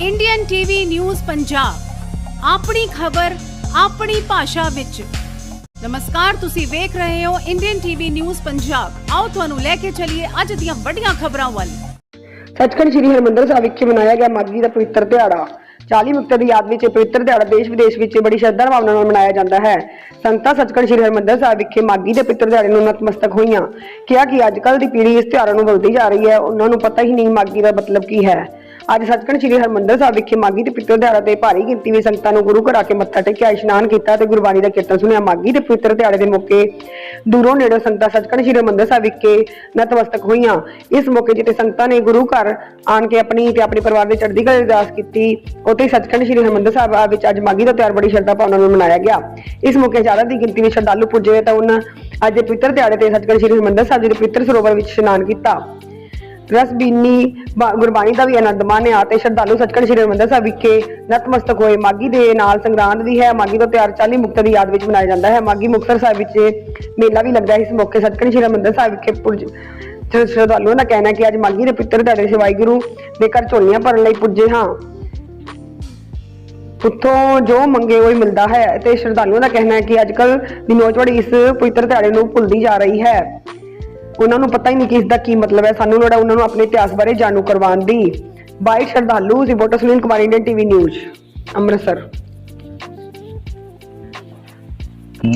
Indian TV news Punjab ਆਪਣੀ ਖਬਰ, ਆਪਣੀ ਭਾਸ਼ਾ ਵਿੱਚ। ਨਮਸਕਾਰ, ਤੁਸੀਂ ਵੇਖ ਰਹੇ ਹੋ ਇੰਡੀਅਨ ਟੀਵੀ ਨਿਊਜ਼ ਪੰਜਾਬ ਆਓ ਤੁਹਾਨੂੰ ਲੈ ਕੇ ਚੱਲੀਏ ਅੱਜ ਦੀਆਂ ਵੱਡੀਆਂ ਖਬਰਾਂ ਵੱਲ। ਸੱਚਖੰਡ ਸ੍ਰੀ ਹਰਿਮੰਦਰ ਸਾਹਿਬ ਵਿਖੇ ਮਨਾਇਆ ਗਿਆ ਮਾਘੀ ਦਾ ਪਵਿੱਤਰ ਦਿਹਾੜਾ। 40 ਮੁਕਤ ਦੀ ਯਾਦ ਵਿੱਚ ਪਵਿੱਤਰ ਦਿਹਾੜਾ ਦੇਸ਼ ਵਿਦੇਸ਼ ਵਿੱਚ ਬੜੀ ਸ਼ਰਧਾ ਭਾਵਨਾ ਨਾਲ ਮਨਾਇਆ ਜਾਂਦਾ ਹੈ। ਸੰਤਾਂ ਸੱਚਖੰਡ ਸ੍ਰੀ ਹਰਿਮੰਦਰ ਸਾਹਿਬ ਵਿਖੇ ਮਾਘੀ ਦੇ ਪਵਿੱਤਰ ਦਿਹਾੜੇ ਨੂੰ ਨਤਮਸਤਕ ਹੋਈਆਂ। ਕਿਹਾ ਕਿ ਅੱਜ ਕੱਲ ਦੀ ਪੀੜ੍ਹੀ ਇਸ ਤਿਉਹਾਰ ਨੂੰ ਭੁੱਲਦੀ ਜਾ ਰਹੀ ਹੈ। ਉਹਨਾਂ ਨੂੰ ਪਤਾ ਹੀ ਨਹੀਂ ਮਾਘੀ ਦਾ ਮਤਲਬ ਕੀ ਹੈ। ਅੱਜ ਸੱਚਖੰਡ ਸ੍ਰੀ ਹਰਿਮੰਦਰ ਸਾਹਿਬ ਵਿਖੇ ਮਾਘੀ ਤੇ ਪਿੱਤਰ ਦਿਹਾੜਾ ਤੇ ਭਾਰੀ ਗਿਣਤੀ ਵਿੱਚ ਸੰਗਤਾਂ ਨੂੰ ਗੁਰੂ ਘਰ ਆ ਕੇ ਮੱਥਾ ਟੇਕਿਆ, ਇਸ਼ਨਾਨ ਕੀਤਾ ਤੇ ਗੁਰਬਾਣੀ ਦਾ ਕੀਰਤਨ ਸੁਣਿਆ। ਮਾਘੀ ਤੇ ਪਿੱਤਰ ਦਿਹਾੜੇ ਦੇ ਮੌਕੇ ਦੂਰੋਂ ਨੇੜੋਂ ਸੰਗਤਾਂ ਸੱਚਖੰਡ ਸ੍ਰੀ ਹਰਿਮੰਦਰ ਸਾਹਿਬ ਵਿਖੇ ਨਤਮਸਤਕ ਹੋਈਆਂ। ਇਸ ਮੌਕੇ ਜਿੱਥੇ ਸੰਗਤਾਂ ਨੇ ਗੁਰੂ ਘਰ ਆਣ ਕੇ ਆਪਣੀ ਤੇ ਆਪਣੇ ਪਰਿਵਾਰ ਦੇ ਚੜ੍ਹਦੀ ਕਲਾ ਅਰਦਾਸ ਕੀਤੀ, ਉੱਥੇ ਸੱਚਖੰਡ ਸ੍ਰੀ ਹਰਿਮੰਦਰ ਸਾਹਿਬ ਵਿੱਚ ਅੱਜ ਮਾਘੀ ਦਾ ਤਿਉਹਾਰ ਬੜੀ ਸ਼ਰਧਾ ਭਾਵਨਾ ਨਾਲ ਮਨਾਇਆ ਗਿਆ। ਇਸ ਮੌਕੇ ਜ਼ਿਆਦਾ ਦੀ ਗਿਣਤੀ ਵਿੱਚ ਸ਼ਰਧਾਲੂ ਪੁੱਜੇ ਤਾਂ ਉਹਨਾਂ ਅੱਜ ਪਿੱਤਰ ਦਿਹਾੜੇ ਤੇ ਸੱਚਖੰਡ ਸ੍ਰੀ ਹਰਿਮੰਦਰ ਸਾਹਿਬ ਜੀ ਦੇ ਪਿੱਤਰ ਸਰੋਵਰ ਵਿੱਚ ਇਸ਼ਨਾਨ ਕੀਤਾ। ਰਸ ਬੀਨੀ ਗੁਰਬਾਣੀ ਦਾ ਵੀ ਆਨੰਦ ਮਾਣਿਆ ਤੇ ਸ਼ਰਧਾਲੂ ਸੱਚਖੰਡ ਸ੍ਰੀ ਹਰਿਮੰਦਰ ਸਾਹਿਬ ਵਿਖੇ ਨਤਮਸਤਕ ਹੋਏ। ਮਾਗੀ ਦੇ ਨਾਲ ਸੰਗਰਾਂਦ ਵੀ ਹੈ। ਮਾਗੀ ਦਾ ਤਿਉਹਾਰ 40 ਮੁਕਤ ਦੀ ਯਾਦ ਵਿੱਚ ਮਨਾਇਆ ਜਾਂਦਾ ਹੈ। ਮਾਗੀ ਮੁਕਤਸਰ ਸਾਹਿਬ ਵਿੱਚ ਮੇਲਾ ਵੀ ਲੱਗਦਾ ਹੈ। ਇਸ ਮੌਕੇ ਸੱਚਖੰਡ ਸ੍ਰੀ ਹਰਿਮੰਦਰ ਸਾਹਿਬ ਵਿਖੇ ਸ਼ਰਧਾਲੂਆਂ ਦਾ ਕਹਿਣਾ ਹੈ ਕਿ ਅੱਜ ਮਾਗੀ ਦੇ ਪਿੱਤਰ ਦਿਹਾੜੇ ਦੇ ਸਿਵਾਈ ਗੁਰੂ ਦੇ ਘਰ ਝੋਲੀਆਂ ਭਰਨ ਲਈ ਪੁੱਜੇ ਹਾਂ। ਉੱਥੋਂ ਜੋ ਮੰਗੇ ਉਹ ਹੀ ਮਿਲਦਾ ਹੈ ਤੇ ਸ਼ਰਧਾਲੂਆਂ ਦਾ ਕਹਿਣਾ ਹੈ ਕਿ ਅੱਜ ਕੱਲ ਦੀ ਨੌਜਵਾਨੀ ਇਸ ਪਵਿੱਤਰ ਦਿਹਾੜੇ ਨੂੰ ਭੁੱਲਦੀ ਜਾ ਰਹੀ ਹੈ। ਉਹਨਾਂ ਨੂੰ ਪਤਾ ਹੀ ਨਹੀਂ ਕਿ ਇਸ ਦਾ ਕੀ ਮਤਲਬ ਹੈ। ਸਾਨੂੰ ਲੋੜ ਹੈ ਉਹਨਾਂ ਨੂੰ ਆਪਣੇ ਇਤਿਹਾਸ ਬਾਰੇ ਜਾਣੂ ਕਰਵਾਉਣ ਦੀ। ਬਾਈ ਸ਼ਰਧਾਲੂ reporter Sunil Kumar Indian TV news Amritsar.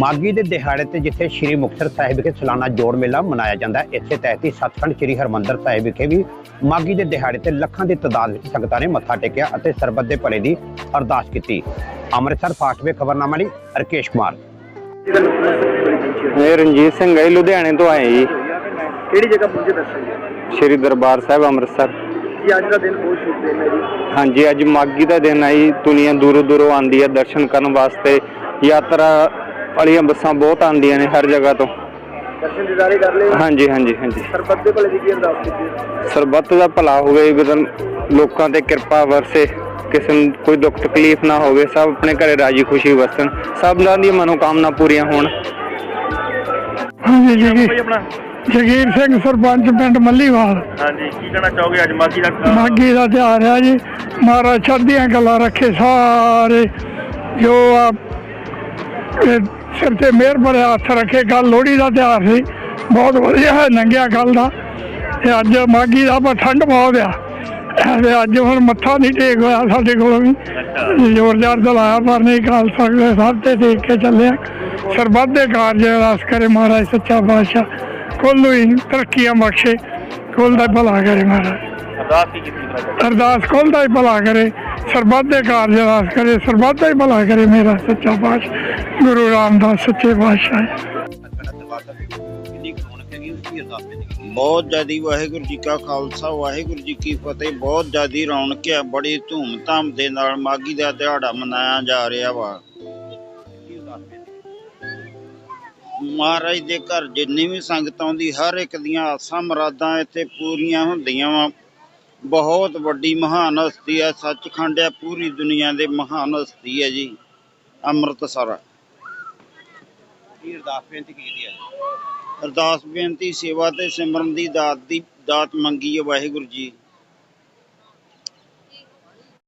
Maghi ਦੇ ਦਿਹਾੜੇ ਤੇ ਜਿੱਥੇ ਸ੍ਰੀ ਮੁਕਤਸਰ ਸਾਹਿਬ ਵਿਖੇ ਸਾਲਾਨਾ ਜੋੜ ਮੇਲਾ ਮਨਾਇਆ ਜਾਂਦਾ ਹੈ ਇਸੇ ਤਹਿਤ ਹੀ ਸੱਚਖੰਡ ਸ੍ਰੀ ਹਰਮੰਦਰ ਸਾਹਿਬ ਵਿਖੇ ਵੀ ਮਾਗੀ ਦੇ ਦਿਹਾੜੇ ਤੇ ਲੱਖਾਂ ਦੀ ਤਾਦਾਦ ਵਿੱਚ ਸੰਗਤਾਂ ਨੇ ਮੱਥਾ ਟੇਕਿਆ ਅਤੇ ਸਰਬੱਤ ਦੇ ਭਲੇ ਦੀ ਅਰਦਾਸ ਕੀਤੀ। ਅੰਮ੍ਰਿਤਸਰ ਫਾਸਟ ਵੇ ਖਬਰਨਾਮਾ ਲਈ ਰਕੇਸ਼ ਕੁਮਾਰ। ਇਹ ਰਣਜੀਤ ਸਿੰਘ ਹੈ ਲੁਧਿਆਣੇ ਤੋਂ ਆਏ ਜੀ। ਕਿਹੜੀ ਜਗ੍ਹਾ ਪਹੁੰਚੇ ਦੱਸੋ ਜੀ? ਸ਼੍ਰੀ ਦਰਬਾਰ ਸਾਹਿਬ ਅੰਮ੍ਰਿਤਸਰ। ਜੀ ਅੱਜ ਦਾ ਦਿਨ ਬਹੁਤ ਸ਼ੁਭ ਦਿਨ ਹੈ ਜੀ। ਹਾਂਜੀ ਅੱਜ ਮਾਗੀ ਦਾ ਦਿਨ ਹੈ ਜੀ। ਦੁਨੀਆ ਦੂਰੋਂ ਦੂਰੋਂ ਆਉਂਦੀ ਹੈ ਦਰਸ਼ਨ ਕਰਨ ਵਾਸਤੇ। ਯਾਤਰਾ ਵਾਲੀਆਂ ਬੱਸਾਂ ਬਹੁਤ ਆਉਂਦੀਆਂ ਨੇ ਹਰ ਜਗ੍ਹਾ ਤੋਂ। ਦਰਸ਼ਨ ਦਿਦਾਰੇ ਕਰ ਲਏ। ਹਾਂਜੀ ਹਾਂਜੀ ਹਾਂਜੀ। ਸਰਬੱਤ ਦੇ ਭਲੇ ਦੀ ਕੀ ਅਰਦਾਸ ਕੀਤੀ ਸਰਬੱਤ ਦਾ ਭਲਾ ਹੋਵੇ ਬਦਨ ਲੋਕਾਂ ਤੇ ਕਿਰਪਾ ਵਰਸੇ। ਕਿਸੇ ਨੂੰ ਕੋਈ ਦੁੱਖ ਤਕਲੀਫ ਨਾ ਹੋਵੇ ਸਭ ਆਪਣੇ ਘਰੇ ਰਾਜੀ ਖੁਸ਼ੀ ਵਸਣ ਸਭ ਦਾ ਦੀਆਂ ਮਨੋਕਾਮਨਾ ਪੂਰੀਆਂ ਹੋਣ। ਹਾਂਜੀ ਜੀ ਆਪਣਾ? ਜਗੀਰ ਸਿੰਘ ਸਰਪੰਚ ਪਿੰਡ ਮੱਲੀਵਾਲ। ਹਾਂਜੀ ਕੀ ਕਹਿਣਾ ਚਾਹੋਗੇ ਅੱਜ ਮਾਗੀ ਦਾ ਮਾਗੀ ਦਾ ਤਿਉਹਾਰ ਹੈ ਜੀ। ਮਹਾਰਾਜ ਚੜ੍ਹਦੀਆਂ ਗੱਲਾਂ ਰੱਖੇ ਸਾਰੇ। ਜੋ ਆ ਇਹ ਸਿਰ ਤੇ ਮਿਹਰ ਭਰਿਆ ਹੱਥ ਰੱਖੇ ਕੱਲ ਲੋਹੜੀ ਦਾ ਤਿਉਹਾਰ ਸੀ। ਬਹੁਤ ਵਧੀਆ ਹੈ ਨੰਗਿਆ ਕੱਲ ਦਾ। ਤੇ ਅੱਜ ਮਾਗੀ ਦਾ ਪਰ ਠੰਡ ਬਹੁਤ ਆ। ਤੇ ਅੱਜ ਹੁਣ ਮੱਥਾ ਨਹੀਂ ਟੇਕ ਹੋਇਆ ਸਾਡੇ ਕੋਲੋਂ ਵੀ। ਜ਼ੋਰ ਜ਼ਾਰ ਦਲਾਇਆ ਪਰ ਨਹੀਂ ਕਾਲ ਸਕਦੇ ਸਭ ਤੇ ਟੇਕ ਕੇ ਚੱਲੇ ਆ। ਸਰਬੱਤ ਦੇ ਕਾਰਜ ਅਰਦਾਸ ਕਰੇ ਮਹਾਰਾਜ ਸੱਚਾ ਪਾਤਸ਼ਾਹ। ਕੁੱਲ ਨੂੰ ਹੀ ਤਰੱਕੀਆਂ ਬਖਸ਼ੇ ਕੁੱਲ ਦਾ ਭਲਾ ਕਰੇ ਮਹਾਰਾਜ। ਅਰਦਾਸ ਕੁੱਲ ਦਾ ਹੀ ਭਲਾ ਕਰੇ ਸਰਬੱਤ ਦੇ ਕਾਰਜ ਅਰਦਾਸ ਕਰੇ ਸਰਬੱਤ ਦਾ ਹੀ ਭਲਾ ਕਰੇ ਮੇਰਾ ਸੱਚਾ ਪਾਤਸ਼ਾਹ। ਗੁਰੂ ਰਾਮਦਾਸ ਸੱਚੇ ਬਹੁਤ ਜਿਆਦੀ ਵਾਹਿਗੁਰੂ ਜੀ ਕਾ ਖਾਲਸਾ ਵਾਹਿਗੁਰੂ ਜੀ ਕੀ ਫਤਿਹ। ਬਹੁਤ ਜਿਆਦੀ ਰੌਣਕ ਹੈ ਬੜੀ ਧੂਮ-ਧਾਮ ਦੇ ਨਾਲ ਮਾਗੀ ਦਾ ਦਿਹਾੜਾ ਮਨਾਇਆ ਜਾ ਰਿਹਾ ਵਾ। ਮਹਾਰਾਜ ਦੇ ਘਰ ਜਿੰਨੀ ਵੀ ਸੰਗਤ ਆਉਂਦੀ ਹਰ ਇੱਕ ਦੀਆਂ ਆਸਾਂ ਮੁਰਾਦਾਂ ਇੱਥੇ ਪੂਰੀਆਂ ਹੁੰਦੀਆਂ ਵਾ। ਬਹੁਤ ਵੱਡੀ ਮਹਾਨ ਹਸਤੀ ਹੈ ਸੱਚਖੰਡ ਹੈ ਪੂਰੀ ਦੁਨੀਆ ਦੇ ਮਹਾਨ ਹਸਤੀ ਹੈ ਜੀ ਅੰਮ੍ਰਿਤਸਰ। ਅਰਦਾਸ ਬੇਨਤੀ ਸੇਵਾ ਤੇ ਸਿਮਰਨ ਦੀ ਦਾਤ ਦੀ ਦਾਤ ਮੰਗੀ ਹੈ ਵਾਹਿਗੁਰੂ ਜੀ।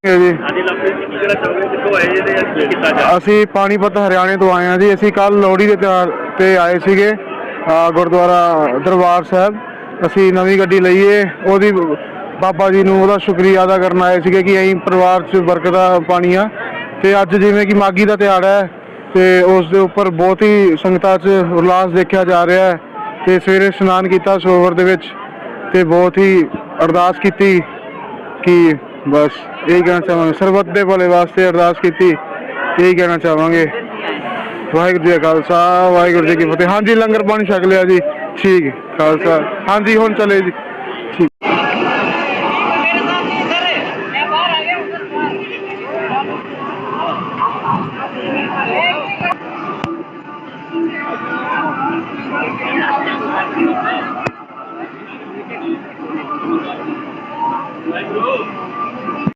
ਹਾਂਜੀ ਲਵਪ੍ਰੀਤ ਜੀ ਕੀ ਕਹਿਣਾ ਚਾਹੋਗੇ ਕਿੱਥੋਂ ਆਏ ਜੀ ਤੇ ਅੱਜ ਕੀ ਕੀਤਾ ਜਾ ਅਸੀਂ ਪਾਣੀਪਤ ਹਰਿਆਣੇ ਤੋਂ ਆਏ ਹਾਂ ਜੀ। ਅਸੀਂ ਕੱਲ ਲੋਹੜੀ ਦੇ ਤਿਉਹਾਰ ਤੇ ਆਏ ਸੀਗੇ ਅਹ ਗੁਰਦੁਆਰਾ ਦਰਬਾਰ ਸਾਹਿਬ। ਅਸੀਂ ਨਵੀਂ ਗੱਡੀ ਲਈਏ। ਉਹਦੀ ਬਾਬਾ ਜੀ ਨੂੰ ਉਹਦਾ ਸ਼ੁਕਰੀਆ ਅਦਾ ਕਰਨ ਆਏ ਸੀਗੇ ਕਿ ਅਸੀਂ ਪਰਿਵਾਰ 'ਚ ਬਰਕਤਾਂ ਪਾਣੀਆਂ ਤੇ ਅੱਜ ਜਿਵੇਂ ਕਿ ਮਾਗੀ ਦਾ ਤਿਉਹਾਰ ਹੈ ਤੇ ਉਸ ਦੇ ਉੱਪਰ ਬਹੁਤ ਹੀ ਸੰਗਤਾਂ 'ਚ ਉਲਾਸ ਦੇਖਿਆ ਜਾ ਰਿਹਾ ਹੈ ਤੇ ਸਵੇਰੇ ਇਸ਼ਨਾਨ ਕੀਤਾ ਸਰੋਵਰ ਦੇ ਵਿੱਚ ਤੇ ਬਹੁਤ ਹੀ ਅਰਦਾਸ ਕੀਤੀ ਕਿ ਬਸ ਇਹੀ ਕਹਿਣਾ ਚਾਹਾਂਗੇ। ਸਰਬੱਤ ਦੇ ਭਲੇ ਵਾਸਤੇ ਅਰਦਾਸ ਕੀਤੀ, ਇਹੀ ਕਹਿਣਾ ਚਾਹਾਂਗੇ। ਵਾਹਿਗੁਰੂ ਜੀ ਕਾ ਖਾਲਸਾ, ਵਾਹਿਗੁਰੂ ਜੀ ਕੀ ਫਤਿਹ। ਹਾਂਜੀ, ਲੰਗਰ ਪਾਣੀ ਛਕ ਲਿਆ ਜੀ। ਠੀਕ, ਖਾਲਸਾ। ਹਾਂਜੀ, ਹੁਣ ਚਲੇ ਜੀ। ਠੀਕ।